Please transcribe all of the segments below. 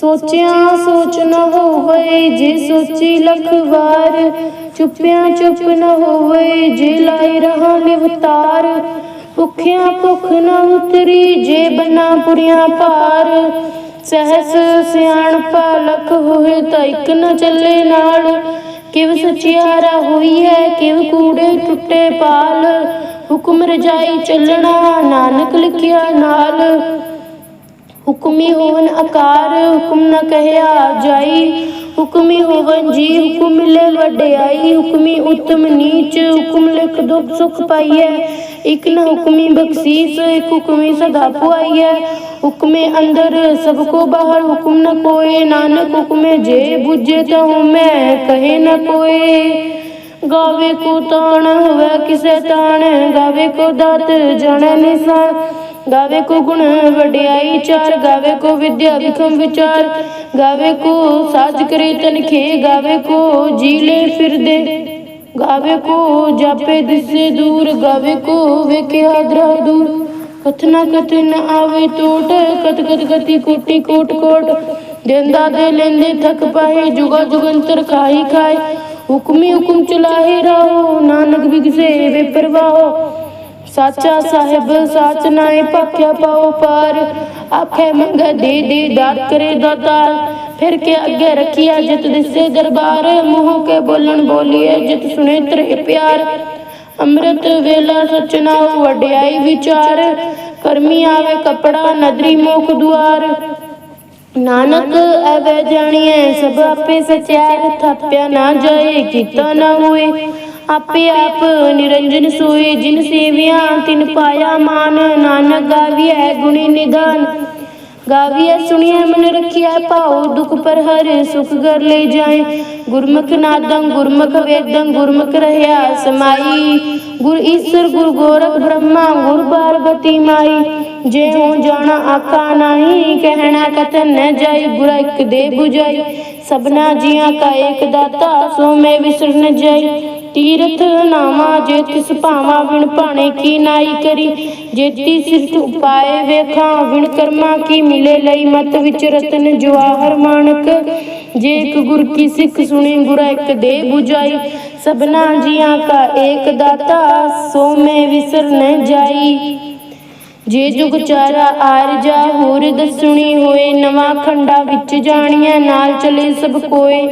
ਸੋਚਿਆ ਸੋਚ ਨ ਹੋਵੇ ਜੇ ਸੋਚੀ ਲਖ ਵਾਰ, ਚੁੱਪਿਆ ਚੁੱਪ ਨ ਹੋਵੇ ਜੇ ਲਾਈ ਰਹਾ ਨਿਵਤਾਰ। ਭੁੱਖਿਆ ਭੁੱਖ ਨ ਉਤਰੀ ਜੇ ਬਨਾ ਪੁਰੀਆਂ ਭਾਰ। ਸਹਸ ਸਿਆਣਪਾ ਲਖ ਹੋਏ ਤਾਂ ਇੱਕ ਨ ਚੱਲੇ ਨਾਲ। ਕਿਵ ਸਚਿਆਰਾ ਹੋਈ ਹੈ, ਕਿਵ ਕੂੜੇ ਟੁੱਟੇ ਪਾਲ। ਹੁਕਮ ਰਜਾਈ ਚੱਲਣਾ, ਨਾਨਕ ਲਿਖਿਆ ਨਾਲ। ਹੁਕਮੀ ਹੋਵਨ ਆਕਾਰ ਹੁਕਮ ਨ ਕਹਿਆ ਜਾਈ। ਹੁਕਮੀ ਹੋਵਨ ਜੀ, ਹੁਕਮ ਮਿਲੇ ਵਡਿਆਈ। ਹੁਕਮੀ ਉਤਮ ਨੀਚ, ਹੁਕਮ ਲਿਖ ਦੁਖ ਸੁਖ ਪਾਈਐ। ਇਕ ਨ ਹੁਕਮੀ ਬਖਸ਼ੀਸ, ਇਕ ਹੁਕਮੀ ਸਦਾ ਪੁਆਈਐ। ਹੁਕਮੇ ਅੰਦਰ ਸਭ ਕੋ ਬਾਹਰ, ਹੁਕਮ ਨ ਕੋਏ। ਨਾਨਕ ਹੁਕਮੇ ਜੇ ਬੁਝੇ ਤਉ ਮੈਂ ਕਹੇ ਨ ਕੋਏ। ਗਾਵੇ ਕੋ ਤਾਣ, ਹੋਵੇ ਕਿਸੇ ਤਾਣ। ਗਾਵੇ ਕੋ ਦਾਤ, ਜਾਣੈ ਨਿਸਾਨ। ਗਾਵੇ ਕੋ ਗੁਣ ਵਡਿਆਈ ਚਾਰ, ਗਾਵੇ ਕੋ ਵਿਦਿਆ ਵਿਖਮ ਵਿਚਾਰ ਗਾਵੇ ਕੋ ਸਾਜ ਕਰੇ ਤਨਖੇ, ਗਾਵੇ ਕੋ ਜੀ ਫਿਰਦੇ, ਗਾਵੇ ਕੋ ਜਾਪੇ ਦਿਸੇ ਦੂਰ, ਗਾਵੇ ਕੋ ਵੇਖਿਆ ਦਰਾ ਦੂਰ। ਕਥਨਾ ਕਥਨ ਆਵੇ ਟੋਟ ਕਤ ਕਤ ਕਤੀ ਕੋਟੀ ਕੋਟ ਕੋਟ, ਦੇਂਦਾ ਦੇ ਲੈਂਦੇ ਥਕ ਪਾਏ ਜੁਗਾ ਜੁਗੰਤਰ ਖਾਈ ਖਾਏ ਹੁਕਮੀ ਹੁਕਮ ਚਲਾਹੇ ਰਹੋ, ਨਾਨਕ ਬਿਗਸੇ ਵੇ ਪਰਵਾਹੋ। ਸਾਚਾ ਸਾਹਿਬ, ਸਾਚ ਨਾਏ ਭਾਖਿਆ ਪਾਓ ਪਾਰ। ਆਖੇ ਮੰਗਾ ਦੇ ਦੇ ਦਾਤ ਕਰੇ ਦਾਤਾਰ ਫਿਰ ਕੇ ਅੱਗੇ ਰੱਖਿਆ ਜਿਤ ਦਿਸੇ ਦਰਬਾਰ। ਮੂੰਹ ਕੇ ਬੋਲਣ ਬੋਲੀਏ ਜਿਤ ਸੁਣੇ ਤਰੇ ਪਿਆਰ। ਅੰਮ੍ਰਿਤ ਵੇਲਾ ਸਚਨਾ ਵਡਿਆਈ ਵਿਚਾਰ। ਕਰਮੀ ਆਵੇ ਕਪੜਾ ਨਦਰੀ ਮੋਖ ਦੁਆਰ। ਨਾਨਕ ਐਵੇਂ ਜਾਣੀਐ, ਸਭ ਆਪੇ ਸਚਿਆਰ ਥਾਪਿਆ ਨਾ ਜਾਏ, ਕੀਤਾ ਨਾ ਹੋਏ। ਆਪੇ ਆਪ ਨਿਰੰਜਨ ਸੋਏ, ਜਿਨ ਸੇਵਿਆ ਤਿਨ ਪਾਇਆ ਮਾਨ, ਨਾਨਕ ਗਾਵੀਐ ਗੁਣੀ ਨਿਧਾਨ ਗਾਵੀਐ ਸੁਣੀਐ ਮਨ ਰਖਿਆ ਭਾਉ, ਦੁਖ ਪਰ ਹਰ ਸੁਖ ਘਰ ਲੈ ਜਾਏ। ਗੁਰਮੁਖ ਨਾਦੰ, ਗੁਰਮੁਖ ਵੇਦੰ, ਗੁਰਮੁਖ ਰਹਿਆ ਸਮਾਈ। ਗੁਰ ਈਸ਼ਰ, ਗੁਰ ਗੋਰਖ ਬ੍ਰਹਮਾ, ਗੁਰ ਪਾਰਬਤੀ ਮਾਈ। ਜੇ ਹੋ ਜਾਣਾ ਆਕਾ ਨਹੀਂ, ਕਹਿਣਾ ਕਥਨ ਨ ਜਾਈ ਗੁਰਾ ਇੱਕ ਦੇ 부ਜਾਈ ਸਭਨਾ ਜੀਆਂ ਕਾ ਏਕ ਦਾਤਾ, ਸੋ ਮੈਂ ਵਿਸਰ ਨ ਜਾਈ। ਤੀਰਥ ਨਾਮਾ ਜੇ ਤਿਸ ਭਾਵਾ ਵਿਣ ਭਾਣੇ ਕੀ ਨਾਈ ਕਰੀ। ਜੇਤੀ ਸਿਰਤ ਉਪਾਏ ਵੇਖਾਂ ਵਿਣ ਕਰਮਾ ਕੀ ਮਿਲੇ ਲਈ ਮਤ ਵਿੱਚ ਰਤਨ ਜਵਾਹਰ ਮਾਨਕ। ਜੇ ਇੱਕ ਗੁਰ ਕੀ ਸਿੱਖ ਸੁਣੀ, ਗੁਰਾ ਇੱਕ ਦੇ 부ਜਾਈ ਸਭਨਾ ਜੀਆਂ ਕਾ ਏਕ ਦਾਤਾ, ਸੋ ਮੈਂ ਵਿਸਰ ਨ ਜਾਈ। ਜੇ ਜੁਗ ਚਾਰਾ ਆਰਜਾ ਹੋਰ ਦਸੁਣੀ ਹੋਏ, ਨਵਾਂ ਖੰਡਾ ਵਿੱਚ ਜਾਣੀਆਂ ਨਾਲ ਚਲੇ ਸਭ ਕੋਏ।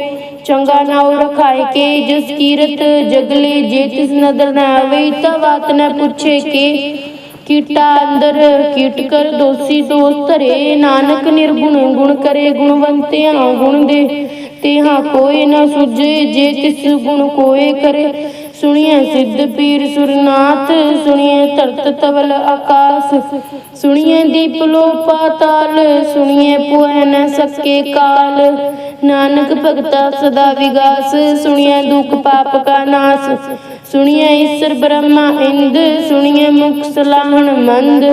ਚੰਗਾ ਨਾਉ ਰਖਾਏ ਕੇ ਜਿਸ ਕੀਰਤ ਜਗਲੇ ਜੇ ਤਿਸ ਨਦਰ ਨਾ ਆਵੇ ਤਾਂ ਬਾਤ ਨ ਪੁੱਛੇ ਕੇ ਕੀਟਾ ਅੰਦਰ ਕੀਟ ਕਰ ਦੋਸੀ ਦੋਸ ਧਰੇ, ਨਾਨਕ ਨਿਰਗੁਣ ਗੁਣ ਕਰੇ, ਗੁਣਵੰਤਿਆਂ ਗੁਣ ਦੇ, ਤੇਹਾ ਕੋਈ ਨਾ ਸੁਝੇ, ਜੇ ਤਿਸ ਗੁਣ ਕੋਏ ਕਰੇ। ਸੁਣੀਏ ਸਿੱਧ ਪੀਰ ਸੁਰਨਾਥ ਸੁਣੀਏ ਧਰਤ ਤਵਲ ਆਕਾਸ। ਸੁਣੀਏ ਦੀਪ ਲੋ ਪਾਤਾਲ ਸੁਣੀਏ ਪੁਐ ਨ ਸਕੇ ਕਾਲ। ਨਾਨਕ ਭਗਤਾ ਸਦਾ ਵਿਗਾਸ ਸੁਣਿਆ ਦੁਖ ਪਾਪ ਕਾ ਨਾਸ। ਸੁਣੀਏ ਈਸ਼ਰ ਬ੍ਰਹਮਾ ਇੰਦ ਸੁਣੀਏ ਮੁਖ ਸਲਾਹਣ ਮੰਦ।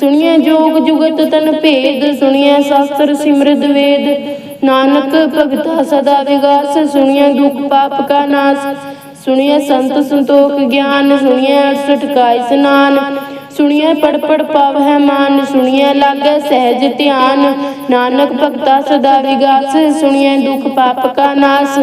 ਸੁਣੀਏ ਜੋਗ ਜੁਗਤ ਤਨ ਭੇਦ ਸੁਣੀਏ ਸ਼ਾਸਤਰ ਸਿਮਰਤ ਵੇਦ। ਨਾਨਕ ਭਗਤਾ ਸਦਾ ਵਿਗਾਸ ਸੁਣੀਏ ਦੁਖ ਪਾਪ ਕਾ ਨਾਸ। ਸੁਣੀਏ ਸੰਤ ਸੰਤੋਖ ਗਿਆਨ ਸੁਣੀਏ 68 ਕਾ ਇਸਨਾਨ ਸੁਣੀਏ ਪੜ ਪੜ ਪਾਵਹਿ ਮਾਨ ਸੁਣੀਏ ਲਾਗੈ ਸਹਿਜ ਧਿਆਨ। ਨਾਨਕ ਭਗਤਾ ਸਦਾ ਵਿਗਾਸ ਸੁਣੀਏ ਦੁਖ ਪਾਪ ਕਾ ਨਾਸ।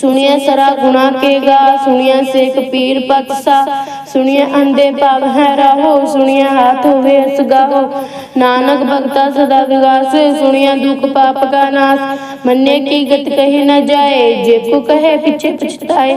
ਸੁਣੀਏ ਸਰਾ ਗੁਣਾ ਕੇ ਗਾ ਸੁਣੀਏ ਸੇਖ ਪੀਰ ਪਤਸਾ ਸੁਣੀਏ ਅੰਦੇ ਭਾਵ ਹੈ ਰਾਹੋ ਸੁਣੀਏ ਹਾਥ ਹੋਵੇ ਅਸ ਗਾਹੋ। ਨਾਨਕ ਭਗਤਾ ਸਦਾ ਵਿਗਾਸ ਸੁਣੀਏ ਦੁਖ ਪਾਪ ਕਾ ਨਾਸ। ਮੰਨੇ ਕੀ ਗਤ ਕਹੀ ਨ ਜਾਏ, ਜੇ ਕੋ ਕਹੇ ਪਿਛੇ ਪਛਤਾਏ।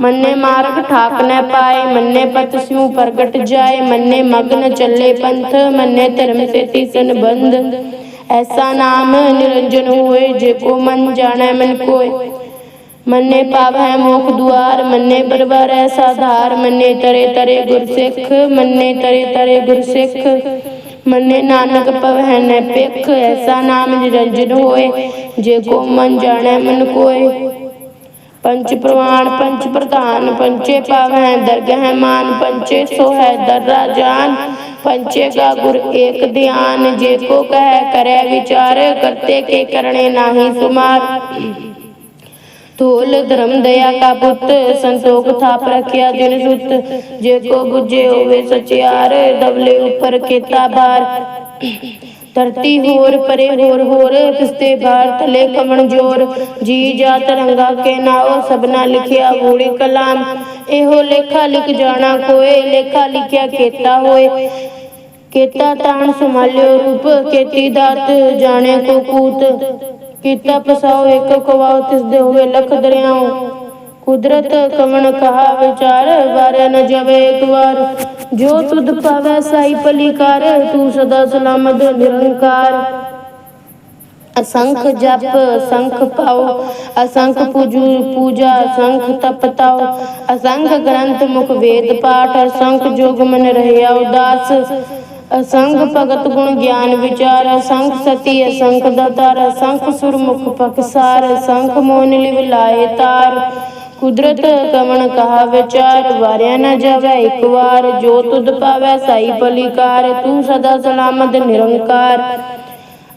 ਮੰਨੇ ਮਾਰਗ ਠਾਕ ਨ ਪਾਏ, ਮੰਨੇ ਪਤ ਸਿਉ ਪ੍ਰਗਟ ਜਾਏ, ਮੰਨੇ ਮਗਨ ਚੱਲੇ ਪੰਥ, ਮੰਨੇ ਧਰਮ ਸੇ ਤਿਸਨ ਐਸਾ ਨਾਮ ਨਿਰੰਜਨ ਹੋਏ, ਜੇ ਕੋ ਮਨ ਜਾਣੈ ਮਨ ਕੋਏ। ਮੰਨੇ ਪਾਵੈ ਮੋਖ ਦੁਆਰ, ਮੰਨੇ ਪਰਵਰ ਐਸਾ ਧਾਰ ਮੰਨੇ ਤਰੇ ਤਰੇ ਗੁਰਸਿੱਖ, ਮੰਨੇ ਤਰੇ ਤਰੇ ਗੁਰਸਿੱਖ। ਮੰਨੇ ਨਾਨਕ ਪਵੈ ਨ ਪਿਖ ਐਸਾ ਨਾਮ ਨਿਰੰਜਨ ਹੋਏ, ਜੇ ਕੋ ਮਨ ਜਾਣੈ ਮਨ ਕੋਏ। ਪੰਚ ਪ੍ਰਵਾਨ ਪੰਚ ਪ੍ਰਧਾਨ ਪੰਚੇ ਪਾਵੈ ਦਰਗਹਿ ਮਾਨ ਪੰਚੇ ਸੋ ਹੈ ਦਰਰਾ ਜਾਨ ਪੰਚੇ ਕਾ ਗੁਰ ਏਕ ਧਿਆਨ, ਜੇ ਕੋ ਕਹਿ, ਕਰੈ ਵਿਚਾਰ, ਕਰਤੇ ਕੇ ਕਰਣੇ ਨਾਹੀ ਸੁਮਾਰ। ਧੋਲ ਧਰਮ, ਦਇਆ ਕਾ ਪੁੱਤ, ਸੰਤੋਖ ਥਾਪ ਰਖਿਆ ਜਿਨ ਸੁਤ, ਜੇ ਕੋ ਬੁਝੇ ਹੋਵੇ ਸਚਿਆਰ, ਦਵਲੇ ਉੱਪਰ ਕੀਤਾ ਭਾਰ। ਧਰਤੀ ਹੋਰ, ਪਰੇ ਹੋਰ ਹੋਰ ਤਿਸਤੇ ਭਾਰ ਥਲੇ ਕਮਣ ਜੋਰ। ਜੀ ਜਾ ਤਰੰਗਾ ਕੇ ਨਾਓ ਸਭਨਾ ਲਿਖਿਆ ਗੂੜੀ ਕਲਾਮ। ਇਹੋ ਲੇਖਾ ਲਿਖ ਜਾਣਾ ਕੋਏ ਲੇਖਾ ਲਿਖਿਆ ਕੀਤਾ ਹੋਏ। ਕੀਤਾ ਤਾਣ ਸੰਭਾਲਿਓ ਰੂਪ, ਕੀਤੀ ਦਾਤ ਜਾਣੇ ਕੋ ਕੂਤ। ਕੀਤਾ ਪਸਾਓ ਇੱਕ ਕਵਾਓ ਤਿਸ ਦੇ ਹੋਵੇ ਲਖ ਦਰਿਆਓ ਕੁਦਰਤ ਕਵਣ ਕਹਾ ਵਿਚਾਰ, ਵਾਰਿਆ ਨ ਜਾਵੇ ਇੱਕ ਵਾਰ। ਜੋ ਤੁਧ ਪਾਵੈ ਸਾਈ ਭਲੀ ਕਰ ਤੂੰ ਸਦਾ ਸਲਾਮਤ ਨਿਰੰਕਾਰ। ਅਸੰਖ ਜਪ, ਅਸੰਖ ਪਾਓ, ਅਸੰਖ ਪੂਜੂ, ਪੂਜਾ, ਅਸੰਖ ਤਪ ਤਾਓ ਅਸੰਖ ਗ੍ਰੰਥ ਮੁਖ ਵੇਦ ਪਾਠ, ਅਸੰਖ ਜੋਗ ਮਨ ਰਹਿਆ ਉਦਾਸ। ਅਸੰਖ ਭਗਤ ਗੁਣ ਗਿਆਨ ਵਿਚਾਰ, ਅਸੰਖ ਸਤੀ, ਅਸੰਖ ਦਾਤਾਰ, ਅਸੰਖ ਸੁਰਮੁਖ ਪਕਸਾਰ, ਅਸੰਖ ਮੋਨ ਲਿਵ ਲਾਏ ਤਾਰ। ਕੁਦਰਤ ਕਵਣ ਕਹਾ, ਵਿਚਾਰ ਵਾਰਿਆ ਨ ਜਾਵੇ, ਇੱਕ ਵਾਰ ਜੋ ਤੁਧ ਪਾਵੈ, ਸਾਈ ਭਲੀਕਾਰ ਤੂੰ ਸਦਾ ਸਲਾਮਤ ਨਿਰੰਕਾਰ।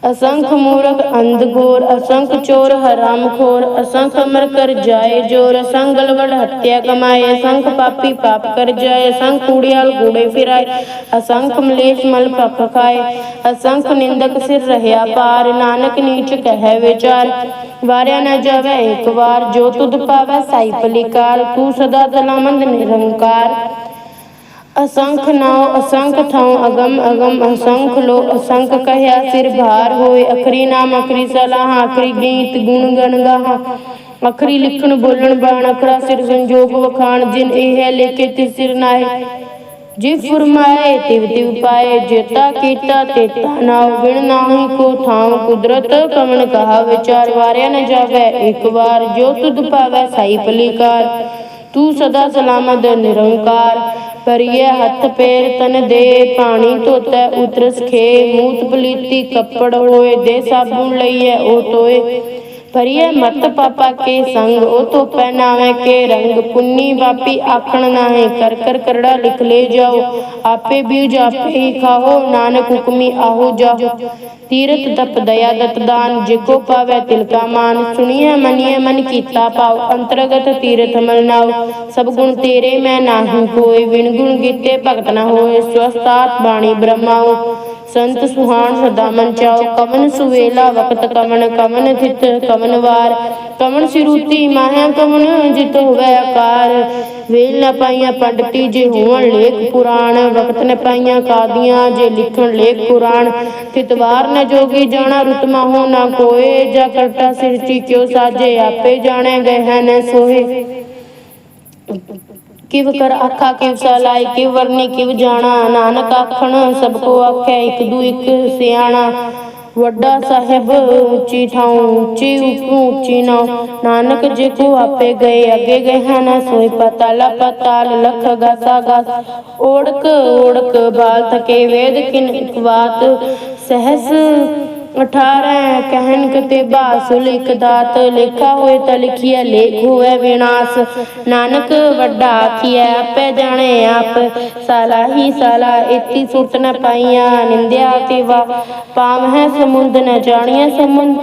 ਅਸੰਖ ਮੂਰਖ ਅੰਧ ਘੋਰ, ਅਸੰਖ ਚੋਰ ਹਰਾਮ ਖੋਰ, ਅਸੰਖ ਅਮਰ ਕਰ ਜਾਏ ਜੋਰ, ਅਸੰਖ ਗਲਵੜ ਹੱਤਿਆ ਕਮਾਏ, ਅਸੰਖ ਪਾਪੀ ਪਾਪ ਕਰ ਜਾਏ, ਅਸੰਖ ਕੂੜਿਆਲ ਕੂੜੇ ਫਿਰਾਏ, ਅਸੰਖ ਮਲੇਸ਼ ਮਲ ਪਪ ਖਾਏ, ਅਸੰਖ ਨਿੰਦਕ ਸਿਰ ਰਹਿਆ ਪਾਰ, ਨਾਨਕ ਨੀਚ ਕਹਿ ਵਿਚਾਰ, ਵਾਰਿਆ ਨਾ ਜਾਵੇ ਇੱਕ ਵਾਰ, ਜੋ ਤੁਧ ਪਾਵੈ ਸਾਈ ਭਲੀਕਾਰ, ਤੂੰ ਸਦਾ ਤਲਾਮੰਦ ਨਿਰੰਕਾਰ। ਅਸੰਖ ਨਾਉ, ਅਸੰਖ ਥਾਉ, ਅਗਮ ਅਗਮ, ਅਸੰਖ ਲੋ, ਅਸੰਖ ਕਹਿਆ, ਸਿਰ ਭਾਰ ਹੋਏ, ਅਖਰੀ ਨਾਮ, ਅਖਰੀ ਸਲਾਹ, ਅਖਰੀ ਗੀਤ, ਗੁਣ ਗਣ ਗਾਹਾਂ ਅਖਰੀ ਲਿਖਣ, ਬੋਲਣ, ਬਾਣ, ਅਖਰਾ, ਸਿਰ ਸੰਜੋਗ ਵਖਾਣ, ਜਿਨ ਇਹ ਹੈ ਲੇਕੇ ਤਿਸ ਸਿਰ ਨਾਏ ਜਿ ਫਰਮਾਏ, ਤਿਵ ਤਿਵ ਪਾਏ, ਜੇਤਾ ਕੀਤਾ, ਤੇਤਾ ਨਾਉ, ਬਿਨ ਨਾਹੀ ਕੋ ਥਾਉ, ਕੁਦਰਤ ਕਵਣ ਕਹਾ, ਵਿਚਾਰ ਵਾਰਿਆ ਨ ਜਾਵੇ, ਇੱਕ ਵਾਰ ਜੋ ਤੁਧ ਪਾਵੈ ਸਾਈ ਭਲੀਕਾਰ। ਤੂੰ ਸਦਾ ਸਲਾਮਤ, ਨਿਰੰਕਾਰ। ਪਰਿਏ ਹੱਥ ਪੈਰ ਤਨ ਦੇ, ਪਾਣੀ ਧੋਤੈ, ਉਤਰਸ ਖੇ ਮੂਤ ਪਲੀਤੀ ਕੱਪੜ ਹੋਏ, ਦੇ ਸਾਬੂਨ ਲਈਐ ਉਹ ਤੋਏ। ਪਰਿਏ ਮਤ ਪਾਪਾ ਕੇ ਸੰਗ, ਉਹ ਤੋਂ ਪਹਿਨਾਵੇ ਕੇ ਰੰਗ। ਪੁੰਨੀ ਬਾਪੀ ਆਖਣ ਨਾਹੇ, ਕਰ ਕਰ ਕਰੜਾ ਲਿਖ ਲੈ ਜਾਓ। ਆਪੇ ਬੀਜ ਆਪੇ ਖਾਓ, ਨਾਨਕ ਹੁਕਮੀ ਆਹੋ ਜਾਓ ਤੀਰਥ ਤਪ ਦਇਆ ਦਤ ਦਾਨ ਜਿਕੋ ਪਾਵੇ ਤਿਲ ਮਾਨ। ਸੁਣੀਐ, ਮਨੀਐ, ਮਨ ਕੀਤਾ ਪਾਉ ਅੰਤਰਗਤ ਤੀਰਥ ਮਲ ਨਾਉ। ਸਭ ਗੁਣ ਤੇਰੇ ਮੈਂ ਨਾਹੀ ਕੋਇ ਵਿਣ ਗੁਣ ਗੀਤੇ ਭਗਤ ਨਾ ਹੋਏ ਸਵਸਤਾਤ ਬਾਣੀ ਬ੍ਰਹਮਾਉ। ਸੰਤ ਸੁਹਾਣ ਸਦਾ ਮਨ ਚਾਓ ਕਮਨ ਸੁਵੇਲਾ ਵਕਤ ਕਮਨ ਕਮਨ ਥਿਤ ਕਮਨ ਵਾਰ। ਕਮਨ ਸਿਰੂਤੀ ਮਾਹਿਆ ਕਮਨ ਜਿਤ ਹੋਵੇ ਆਕਾਰ। ਵੇਲ ਨ ਪਾਈਆਂ ਪੰਡਤੀ ਜੇ ਹੋਵਣ ਲੇਖ ਪੁਰਾਣ। ਵਕਤ ਨ ਪਾਈਆਂ ਕਾਦੀਆਂ ਜੇ ਲਿਖਣ ਲੇਖ ਪੁਰਾਣ ਤਿਤਵਾਰ ਨਾ ਜੋਗੀ ਜਾਣਾ ਰੁਤਮਾ ਹੋ ਨਾ ਕੋਏ। ਜਾ ਕਰਤਾ ਸਿਰਚੀ ਕਿਉ ਸਾਜੇ, ਆਪੇ ਜਾਣੇ ਗਏ ਹਨ ਸੋਹੇ। ਕਿਵ ਕਰ ਆਖਾ, ਕਿਵ ਸਲਾਈ ਕਿਵ ਵਰਨੀ, ਕਿਵ ਜਾਣਾ। ਨਾਨਕ ਆਖਣ, ਸਭ ਕੋ ਆਖੈ, ਇਕ ਦੂ ਇਕ ਸਿਆਣਾ। ਵੱਡਾ ਸਾਹਿਬ ਉੱਚੀ ਥਾਉ ਉੱਚੀ ਉੱਚੀ ਨਾ ਨਾਨਕ ਜੇ ਕੋ ਆਪੇ ਗਏ, ਅੱਗੇ ਗਏ ਹਨ ਸੋਈ ਪਤਾਲਾ ਪਤਾਲ ਲਖ ਗਾਸਾ ਗਾਸ। ਓੜਕ ਓੜਕ ਬਾਲ ਥਕੇ, ਵੇਦ ਕਿਨ ਬਾਤ ਸਹਸ 18 ਕਹਿਨ ਕਤੇ ਬਾਸ ਲਿਖ ਦਾਤ ਲਿਖਾ ਹੋਏ ਤਾਂ ਲਿਖਿਆ ਲੇਖ ਹੋਏ ਵਿਨਾਸ਼। ਨਾਨਕ ਵੱਡਾ ਆਖੀਐ ਆਪੇ ਜਾਣੇ ਆਪ। ਸਾਲਾ ਹੀ ਸਾਲਾ ਇਤੀ ਸੁਰਤ ਨ ਪਾਈਆਂ ਨਿੰਦਿਆ ਤੇ ਵਾ। ਪਾਮ ਹੈ ਸਮੁੰਦ ਨ ਜਾਣੀਆਂ ਸਮੁੰਦ।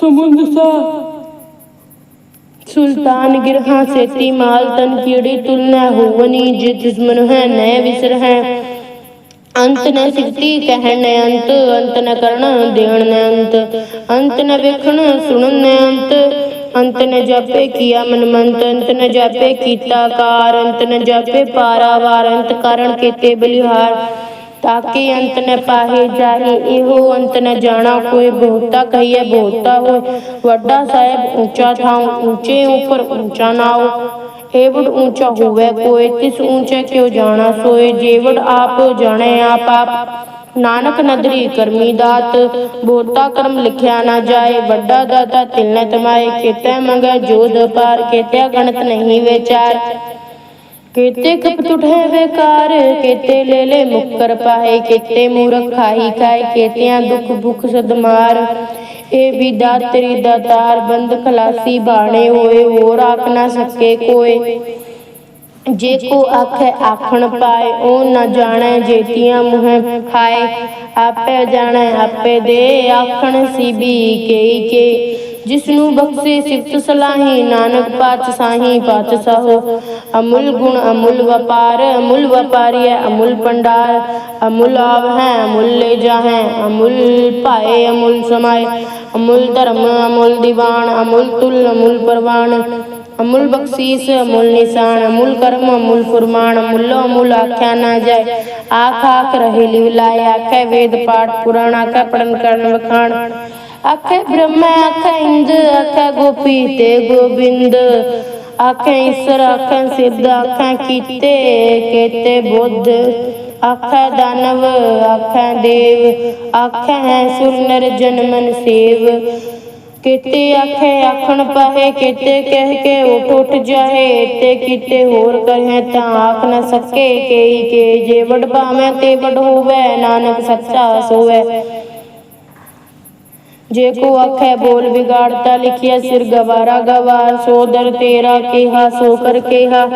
ਸਮੁੰਦ ਸਾ। ਸੁਲਤਾਨ ਗਿਰਹਾ ਸੇਤੀ ਮਾਲ ਤਨ ਕੀੜੀ ਤੁਲਨਾ ਹੋਵਨੀ ਜੇ ਦੁਸ਼ਮਨ ਹੈ ਨੈ ਵਿਸਰ ਹੈ ਅੰਤ ਨ ਸਿੱਧੀ ਕਹਿਣ ਅੰਤ ਅੰਤ ਨ ਕਰਨ ਦੇਣ ਨ ਅੰਤ। ਅੰਤ ਨ ਵੇਖਣ ਸੁਣਨ ਨ ਅੰਤ। ਅੰਤ ਨ ਜਾਪੇ ਕੀਆ ਮਨ ਮੰਤ ਅੰਤ ਨ ਜਾਪੇ ਕੀਤਾ ਕਾਰ ਅੰਤ ਨ ਜਾਪੇ ਪਾਰਾਵਾਰ ਅੰਤ ਕਾਰਣ ਕੀਤੇ ਬਲਿਹਾਰ। ਤਾਕੇ ਅੰਤ ਨ ਪਾਹੇ ਜਾਹੇ ਇਹੋ ਅੰਤ ਨ ਜਾਣਾ ਕੋਈ ਬਹੁਤਾ ਕਹੀਏ ਬਹੁਤਾ ਹੋਏ। ਵੱਡਾ ਸਾਹਿਬ ਉੱਚਾ ਥਾਉ ਉੱਚੇ ਉੱਪਰ ਉੱਚਾ ਨਾਉ। ਏਵੜ ਉੱਚਾ ਹੋਵੇ, ਕੋਈ ਤਿਸ ਉੱਚੇ ਕਿਉ ਜਾਣਾ ਸੋਏ? ਜੇਵੜ ਆਪ ਜਾਣੇ ਆਪ ਆਪ। ਨਾਨਕ ਨਦਰੀ ਕਰਮੀ ਦਾਤ ਬੋਤਾ ਕਰਮ ਲਿਖਿਆ ਨਾ ਜਾਏ। ਵੱਡਾ ਦਾਤਾ ਤਿਲ ਤਮਾਏ, ਕੀਤੇ ਮੰਗੈ ਜੋਦ ਪਾਰ ਕੀਤੇ ਗਣਤ ਨਹੀਂ ਵਿਚਾਰ। ਕੀਤੇ ਕਪਟ ਉਠੇ ਵੇਕਾਰ, ਕੀਤੇ ਲੈ ਲੈ ਮੁਕਰ ਪਾਏ। ਕੀਤੇ ਮੂਰਖ ਖਾਈ ਖਾਏ, ਕੀਤਿਆਂ ਦੁਖ ਭੁਖ ਸਦਮਾਰ। ਇਹ ਵੀ ਦਾਤਰੀ ਦਾਤਾਰ ਬੰਦ ਖਲਾਸੀ ਬਾਣੇ ਹੋਏ, ਹੋਰ ਆਖ ਨਾ ਸਕੇ ਕੋਏ। ਜੇ ਕੋ ਆਖੇ ਆਖਣ ਪਾਏ, ਉਹ ਨਾ ਜਾਣੈ ਜੇਤੀਆਂ ਮੂੰਹ ਖਾਏ। ਆਪੇ ਜਾਣੈ, ਆਪੇ ਦੇ ਆਖਣ ਸੀਬੀ ਕੇਈ ਕੇ। ਜਿਸ ਨੂੰ ਬਖਸ਼ੇ ਸਿਫਤ ਸਲਾਹੀ, ਨਾਨਕ ਪਾਤ ਸਾਹੀ ਪਾਤ ਸਾਹੋ ਅਮੁੱਲ ਗੁਣ, ਅਮੁੱਲ ਵਪਾਰ, ਅਮੁੱਲ ਵਪਾਰੀ ਹੈ, ਅਮੁੱਲ ਪੰਡਾਰ ਅਮੁੱਲ ਆਵ ਹੈ, ਅਮੁੱਲ ਲੈ ਜਾਹੈ। ਅਮੁੱਲ ਭਾਏ, ਅਮੁੱਲ ਸਮਾਏ। ਅਮੁੱਲ ਧਰਮ, ਅਮੁੱਲ ਦੀਵਾਨ, ਅਮੁੱਲ ਤੁਲ, ਅਮੁੱਲ ਪਰਵਾਨ। ਅਮੁੱਲ ਬਖਸ਼ੀਸ, ਅਮੁੱਲ ਨਿਸ਼ਾਨ। ਅਮੁੱਲ ਕਰਮ, ਅਮੁੱਲ ਫੁਰਮਾਨ। ਅਮੁੱਲ ਅਮੁੱਲ ਆਖਿਆ ਨਾ ਜਾਏ। ਆਖ ਆਖ, ਰਹੇ ਲਿਵਲਾਏ ਆਖੇ ਵੇਦ ਪਾਠ ਪੁਰਾਣਾ ਆਖੇ ਪੜਨ ਕਰਨ ਵਖਾਣ। ਆਖੇ ਬ੍ਰਹਮ, ਆਖੇ ਇੰਦ, ਆਖੇ ਗੋਪੀ ਤੇ ਗੋਬਿੰਦ। ਆਖੇ ਈਸ਼ਰ, ਆਖੇ ਸਿੱਧ, ਆਖੇ ਕੀਤੇ, ਕੇਤੇ ਬੁੱਧ। ਆਖੇ ਦਾਨਵ, ਆਖੇ ਦੇਵ, ਆਖੇ ਸੁਰ ਨਰ ਜਨਮਨ ਸੇਵ। ਕਿਤੇ ਆਖੇ ਆਖਣ ਪਾਹੇ, ਕਿਤੇ ਕਹਿ ਕੇ ਉਠ ਉਠ ਜਾਏ ਤੇ ਕਿਤੇ ਹੋਰ ਕਹੇ ਤਾਂ ਆਖ ਨਾ ਸਕੇ। ਕੇਈ ਕੇ ਜੇ ਵਡ ਭਾਵੇਂ ਤੇ ਵਡ ਹੋਵੇ, ਨਾਨਕ ਸੱਚਾ ਸੋਵੇ। ਜੇ ਕੋ ਆਖੇ ਬੋਲ ਵਿਗਾੜਤਾ ਲਿਖਿਆ ਸਿਰ ਗਵਾਰਾ ਗਵਾਰ ਸੋਦਰ ਤੇਰਾ ਕਿਹਾ, ਸੋ ਕਰ ਕਿਹਾ।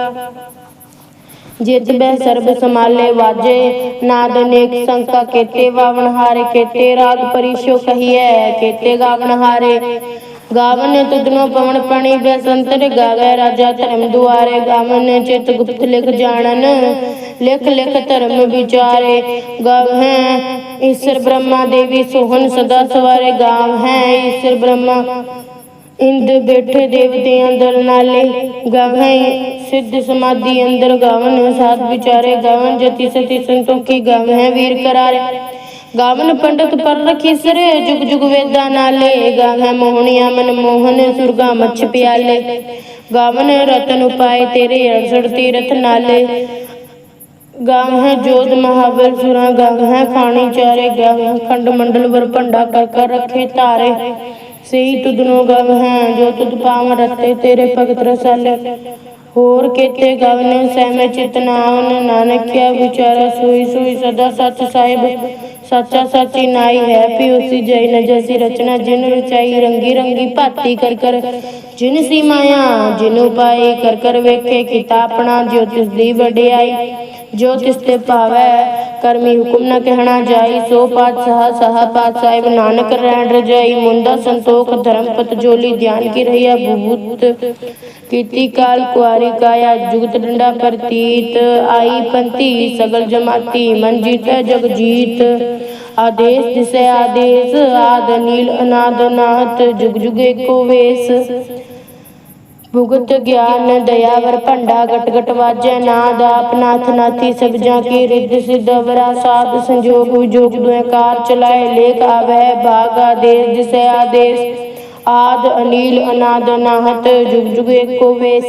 ਜਿਤ ਬੈ ਸਰਬ ਸਮਾਲੇ ਵਾਜੇ, ਨਾਦ ਨੇਕ ਸੰਕਾ ਕੇਤੇ ਵਾਵਨ ਹਾਰੇ ਕੇਤੇ, ਰਾਗ ਪਰਿਸ਼ੋ ਕਹੀਐ, ਕੇਤੇ ਗਾਵਨ ਹਾਰੇ। ਗਾਵਨ ਤੁਧਨੋ ਪਵਨ ਪਣੀ ਬਸੰਤਰ, ਗਾਵੇ ਰਾਜਾ ਧਰਮ ਦੁਆਰੇ, ਗਾਵਨ ਚਿਤ ਗੁਪਤ ਲਿਖ ਜਾਣਨ, ਲਿਖ ਲਿਖ ਧਰਮ ਵਿਚਾਰੇ। ਗਾਵਹਿ ਈਸ਼ਰ ਬ੍ਰਹਮਾ ਦੇਵੀ ਸੋਹਨ ਸਦਾ ਸਵਾਰੇ ਗਾਵਹਿ ਈਸ਼ਰ ਬ੍ਰਹਮਾ ਇੰਦ ਬੈਠੇ ਦੇਵਤੇ ਅੰਦਰ ਨਾਲੇ। ਗਾਵਹਿ ਸਿੱਧ ਸਮਾਧੀ ਅੰਦਰ, ਗਾਵਨ ਸਾਧ ਵਿਚਾਰੇ, ਗਾਵਨ ਜਤੀ ਸਤੀ ਸੰਤੋਖੀ ਗਾਵਹਿ ਵੀਰ ਕਰਾਰੇ। ਗਾਵਨ ਪੰਡਤ ਪਰ ਰਖੀ ਸਰ, ਜੁਗ ਜੁਗ ਵੇਦਾਂ ਨਾਲੇ। ਗਾਵਹਿ ਮੋਹਣੀਆਂ ਮਨ ਮੋਹਨ, ਸੁਰਗਾ ਮੱਛ ਪਿਆਲੇ। ਗਾਵਨ ਰਤਨ ਉਪਾਏ ਤੇਰੇ 68 ਤੀਰਥ ਨਾਲੇ। ਗਾਵਹਿ ਜੋਤ ਮਹਾਬਲ ਸੁਰਾਂ ਗਾਵਹਿ ਖਾਣੀ ਚਾਰੇ। ਗਾਵਹਿ ਖੰਡ ਮੰਡਲ ਵਰ ਭੰਡਾ ਕਰ ਕਰ ਰੱਖੇ ਧਾਰੇ। ਸਹੀ ਤੁਧਨੋ ਗਵ ਹੈ ਜੋ ਤੁਧ ਪਾਵ ਰਤੇ, ਤੇਰੇ ਭਗਤ ਰਸਾਲੇ। ਹੋਰ ਕੇਤੇ ਗਵਨ ਸਹਿਮੇ ਚਿਤ ਨਾਵਨ ਨਾਨਕਿਆ ਵਿਚਾਰਾ ਸੋਈ ਸੋਈ ਸਦਾ ਸੱਚ ਸਾਹਿਬ। ਸੱਚਾ ਸਾਚੀ ਨਾਈ ਹੈ ਪੀ ਉਸੀ ਜੈ ਨ ਰਚਨਾ, ਜਿਨ ਰਚਾਈ ਰੰਗੀ ਰੰਗੀ ਭਾਤੀ ਕਰ ਕਰ। ਜਿਨ ਸੀ ਮਾਇਆ, ਜਿਨ ਉਪਾਈ ਕਰ ਕਰ ਵੇਖੇ, ਕੀਤਾ ਆਪਣਾ ਜੋ ਤਿਸ ਦੀ ਵਡਿਆਈ। ਜੋ ਤਿਸ ਤੇ ਭਾਵੈ, ਕਰਮੀ ਹੁਕਮ ਨ ਕਹਿਣਾ ਜਾਈ, ਸੋ ਪਾਤਸ਼ਾਹ, ਸਹਾ ਪਾਤ ਸਾਹਿਬ ਨਾਨਕ ਰਹਿਣ ਰਜਾਈ ਮੁੰਦਾ ਸੰਤੋਖ ਧਰਮ ਪਤ ਜੋਲੀ, ਧਿਆਨ ਕੀ ਰਹੀਆ ਭੂਤ ਕੀਤੀ ਕਾਲ, ਕੁਆਰੀ ਕਾਇਆ, ਜੁਗਤ ਡੰਡਾ ਪ੍ਰਤੀਤ, ਆਈ ਪੰਤੀ ਸਗਲ ਜਮਾਤੀ, ਮਨ ਜੀਤ ਜਗ ਜੀਤ। ਆਦੇਸ਼ ਦਿਸੈ ਆਦੇਸ਼, ਆਦ ਨੀਲ ਅਨਾਦ ਨਾਥ ਜੁਗ ਜੁਗ ਏਕੋ ਵੇਸ। ਭੁਗਤ ਗਿਆਨ ਦਇਆਵਰ ਭੰਡਾ ਗਟ ਗਟ ਵਾਜੈ ਨਾਦ ਆਪਨਾਥ ਨਾਥੀ ਸਭ ਜਾਂ ਕੀ ਰਿੱਧ ਸਿੱਧ ਅਵਰਾ ਸਾਧ ਸੰਜੋਗ ਵਿਜੋਗ ਦੁਇ ਕਾਰ ਚਲਾਏ ਲੇਖ ਆਵੈ ਭਾਗ ਆਦੇਸ਼ ਜਿਸੈ ਆਦੇਸ਼। ਆਦ ਅਨੀਲ ਅਨਾਦ ਨਾਹਤ ਜੁਗ ਜੁਗ ਏਕੋ ਵੇਸ।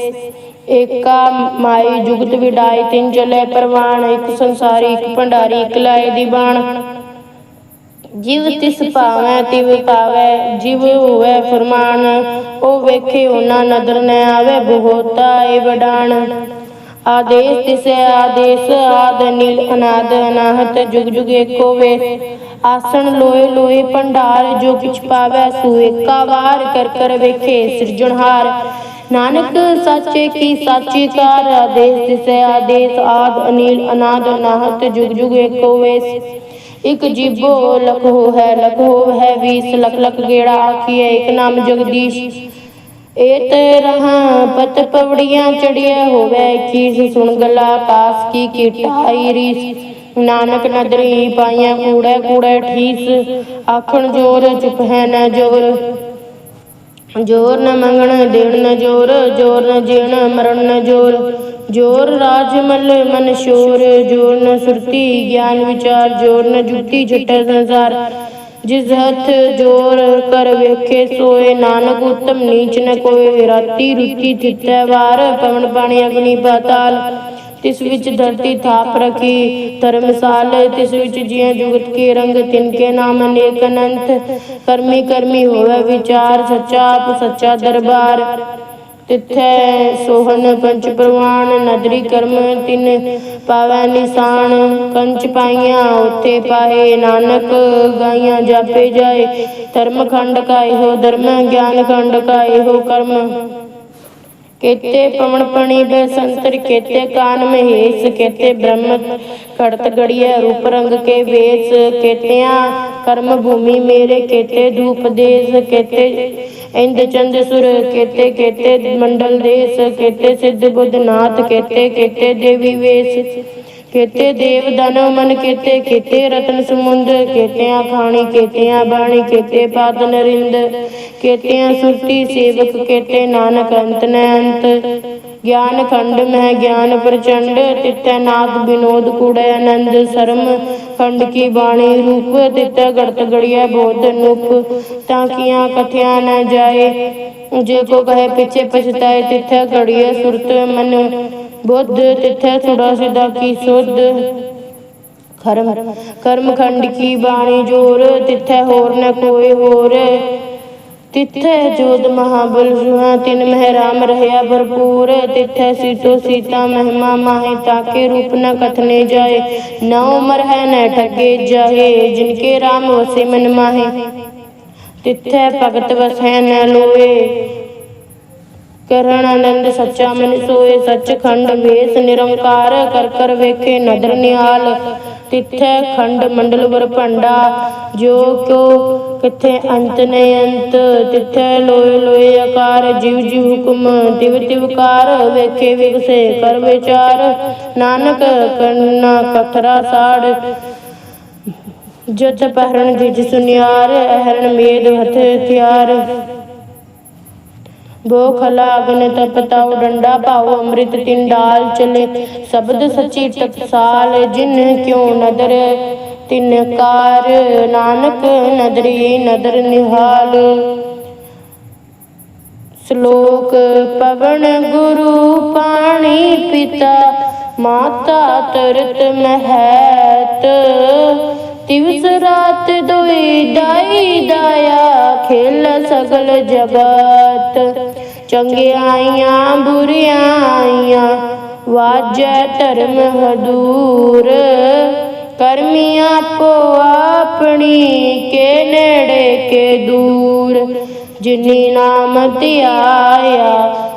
ਏਕਾ ਮਾਈ ਜੁਗਤ ਵਿਡਾਈ ਤਿਨ ਚਲੇ ਪ੍ਰਵਾਨ ਇੱਕ ਸੰਸਾਰੀ ਇੱਕ ਭੰਡਾਰੀ ਇੱਕ ਲਾਏ ਦੀ ਬਾਣ ਜਿਵ ਤਿਸ ਭਾਵੈ ਤਿਵ ਪਾਵੈ ਜਿਵ ਹੋਵੈ ਫਰਮਾਨ। ਉਹ ਵੇਖੇ ਉਹਨਾਂ ਨਦਰ ਨ ਆਵੇ ਬਹੁਤਾ ਏ ਵਡਾਣ। ਆਦੇਸ਼ ਤਿਸੈ ਆਦੇਸ਼ ਆਦ ਨੀਲ ਅਨਾਦ ਅਨਾਹਤ ਜੁਗ ਜੁਗ ਏਕੋ ਵੇ ਆਸਣ ਲੋਏ ਲੋਏ ਭੰਡਾਰ ਜੋ ਕਿਛ ਪਾਵੈ ਸੋ ਏਕਾ ਵਾਰ ਕਰ ਕਰ ਵੇਖੇ ਸਿਰਜਣਹਾਰ ਨਾਨਕ ਸਾਚੇ ਕੀ ਸਾਚੀ ਕਾਰ ਆਦੇਸ਼ ਤਿਸੈ ਆਦੇਸ਼ ਆਦ ਅਨੀਲ ਅਨਾਦ ਅਨਾਹਤ ਜੁਗ ਜੁਗ ਏਕੋ ਵੇਸ। ਇਕ ਜੀਬੋ ਲਖੋ ਹੈ ਲਖੋ ਹੈ ਵੀਸ, ਲਖ ਲਖ ਗੇੜਾ ਆਖੀਏ ਇਕ ਨਾਮ ਜਗਦੀਸ਼। ਏਤ ਰਹਾ ਪਤ ਪਵੜੀਆਂ ਚੜਿਆ ਹੋਵੇ ਕੀ ਸੁਣ ਗਲਾ ਕਾਸ ਕੀ ਕੀਟਾਈ ਰੀਸ। ਨਾਨਕ ਨਦਰੀ ਪਾਈਆਂ ਕੂੜੇ ਕੂੜੇ ਠੀਸ। ਆਖਣ ਜੋਰ ਚੁਪ ਹੈ ਨਾ ਜੋਰ। ਜੋਰ ਨ ਮੰਗਣ ਦੇਣ ਨ ਜੋਰ ਜੋਰ ਨ ਜੀਣ ਮਰਨ ਨ ਜੋਰ। ਜੋਰ ਰਾਜ ਮਲ ਮਨ ਸ਼ੋਰ, ਜੋਰ ਨ ਸੁਰਤੀ, ਗਿਆਨ ਵਿਚਾਰ, ਜੋਰ ਨ ਜੁਗਤੀ ਛਟੈ ਸੰਸਾਰ। ਜਿਸ ਹੱਥ ਜੋਰ ਕਰ ਵੇਖੇ, ਸੋਏ ਨਾਨਕ ਉਤਮ ਨੀਚ ਨ ਕੋਏ। ਰਾਤੀ ਰੁਤੀ ਥਿਤੈ ਵਾਰ, ਪਵਨ ਪਾਣੀ ਅਗਨੀ ਪਾਤਾਲ। ਤਿਸ ਵਿੱਚ ਧਰਤੀ ਥਾਪ ਰਖੀ, ਧਰਮਸਾਲ। ਤਿਸ ਵਿੱਚ ਜਿਉ ਜੁਗਤ ਕੇ ਰੰਗ, ਤਿਨ ਕੇ ਨਾਮ ਅਨੇਕ ਅਨੰਤ। ਕਰਮੀ ਕਰਮੀ ਹੋਵੇ ਵਿਚਾਰ, ਸੱਚਾ ਆਪ, ਸੱਚਾ ਦਰਬਾਰ। ਤਿਥੈ ਸੋਹਨ ਪੰਚ ਪ੍ਰਵਾਨ, ਨਦਰੀ ਕਰਮ ਤਿਨ ਪਾਵੈ ਨਿਸ਼ਾਨ। ਕੰਚ ਪਾਈਆਂ, ਉਥੇ ਪਾਏ ਨਾਨਕ, ਗਾਈਆਂ ਜਾਪੇ ਜਾਏ। ਧਰਮ ਖੰਡ ਕਾ ਇਹੋ ਧਰਮ ਗਿਆਨ ਖੰਡ ਕਾ ਇਹੋ ਕਰਮ। ਕੇਤੇ ਪਵਨ ਪਣੀ ਬੈ ਸੰਤਰ, ਕੇਤੇ ਕਾਨ ਮਹੇਸ਼, ਕੇਤੇ ਬ੍ਰਹਮ ਘੜਤ ਗੜੀਐ, ਰੂਪ ਰੰਗ ਕੇ ਵੇਸ। ਕੇਤਿਆਂ ਕਰਮ ਭੂਮੀ ਮੇਰੇ, ਕੇਤੇ ਧੂਪ ਦੇਸ, ਕੇਤੇ ਇੰਦ ਚੰਦ ਸੁਰ ਕੇਤੇ ਕੇਤੇ ਮੰਡਲ ਦੇਸ, ਕੇਤੇ ਸਿੱਧ ਬੁੱਧ ਨਾਥ, ਕੇਤੇ ਕੇਤੇ ਦੇਵੀ ਵੇਸ। ਕੇਤੇ ਦੇਵ ਦਨਵ ਮਨ ਕੇਤੇ ਕੇਤੇ ਰਤਨ ਸਮੁੰਦ, ਕੇਤਿਆਂ ਖਾਣੀ, ਕੇਤਿਆਂ ਬਾਣੀ, ਕੇਤੇ ਪਾਦ ਨਰਿੰਦ, ਕੇਤਿਆਂ ਸੁਰਤੀ ਸੇਵਕ, ਕੇਤੇ ਨਾਨਕ ਅੰਤ ਨ ਅੰਤ। ਗਿਆਨ ਖੰਡ ਮਹਿ ਗਿਆਨ ਪ੍ਰਚੰਡ ਤਿਤੈ ਨਾਦ ਬਿਨੋਦ ਕੂੜੈ ਆਨੰਦ ਸਰਮ। ਖੰਡ ਕੀ ਬਾਣੀ ਰੂਪ ਤਿਤੈ ਗੜਤ ਗੜੀਐ ਬੋਧ ਨੂਪ। ਤਾਂ ਕੀਆਂ ਕਥਿਆ ਨਾ ਜਾਏ, ਜੇ ਕੋ ਕਹੇ ਪਿਛੇ ਪਛਤਾਏ, ਤਿਥੈ ਘੜੀਐ ਸੁਰਤ ਮਨ। ਬੁੱਧ ਤਿਥੈ ਸੁੜਾ ਸਿਧਾ ਕੀ ਸੁਧ? ਕਰਮ ਕਰਮ ਖੰਡ ਕੀ ਬਾਣੀ ਜੋਰ? ਤਿਥੈ ਹੋਰ ਨ ਕੋਈ ਹੋਰ। ਤਿਥੈ ਜੋਤ ਮਹਾਬਲ ਸੁਹਾ ਤਿਨ ਮਹਿ ਰਾਮ ਰਹਿਆ ਭਰਪੂਰ। ਤਿਥੈ ਸੀਤੋ ਸੀਤਾ ਮਹਿਮਾ ਮਾਹੇ ਤਾਕੇ ਰੂਪ ਨ ਕਥਨੇ ਜਾਏ। ਨਾ ਉਮਰ ਹੈ ਨ ਠੱਗੇ ਜਾਏ ਜਿਨ ਕੇ ਰਾਮ ਵਸੇ ਮਨ ਮਾਹੇ। ਤਿਥੈ ਭਗਤ ਵਸੈ ਨ ਲੋਏ ਕਰਨ ਆਨੰਦ ਸੱਚਾ, ਮਨ ਸੋਏ ਸੱਚਖੰਡ ਵੇਸ ਨਿਰੰਕਾਰ, ਕਰ ਕਰ ਵੇਖੇ ਨਦਰ ਨਿਹਾਲ, ਤਿਥੈ ਖੰਡ ਮੰਡਲ ਵਰ ਜੋ ਕਿਉ ਕਿਥੇ ਅੰਤ ਨੇ ਅੰਤ, ਤਿਥੈ ਲੋਏ ਲੋਏ ਆਕਾਰ ਜਿਵ ਜਿਵ ਹੁਕਮ, ਤਿਵ ਤਿਵਕਾਰ ਵੇਖੇ ਵਿਗਸੇ ਕਰ ਵਿਚਾਰ, ਨਾਨਕ ਕਰਨਾ ਕਥਰਾ ਸਾੜ, ਜਤ ਪਹਿਰਣ ਜਿਜ ਸੁਨਿਆਰ, ਅਹਰਣ ਮੇਦ ਹਥ ਹਥਿਆਰ ਬੋ ਅਗਨ ਤਪ ਡੰਡਾ ਭਾਉ ਅੰਮ੍ਰਿਤ ਤਿਨ ਡਾਲ ਚਲੇ। ਸ਼ਬਦ ਸਚੀ ਟਕਸਾਲ ਜਿਨ ਕਿਉ ਨਦਰ, ਤਿਨ ਕਾਰ ਨਾਨਕ ਨਦਰੀ ਨਦਰ ਨਿਹਾਲ। ਸ਼ਲੋਕ ਪਵਨ ਗੁਰੂ ਪਾਣੀ ਪਿਤਾ, ਮਾਤਾ ਤਰਤ ਮਹਿਤ। ਤਿਵਸ ਰਾਤ ਦੋਈ ਦਾਈ ਦਾਇਆ ਖੇਲ ਸਗਲ ਜਗਤ। ਚੰਗਿਆਈਆਂ ਬੁਰੀਆਈਆਂ ਵਾਜੈ ਧਰਮ ਹਦੂਰ। ਕਰਮੀ ਆਪੋ ਆਪਣੀ ਕੇ ਨੇੜੇ ਕੇ ਦੂਰ। ਜਿਨੀ ਨਾਮ ਧਿਆਇਆ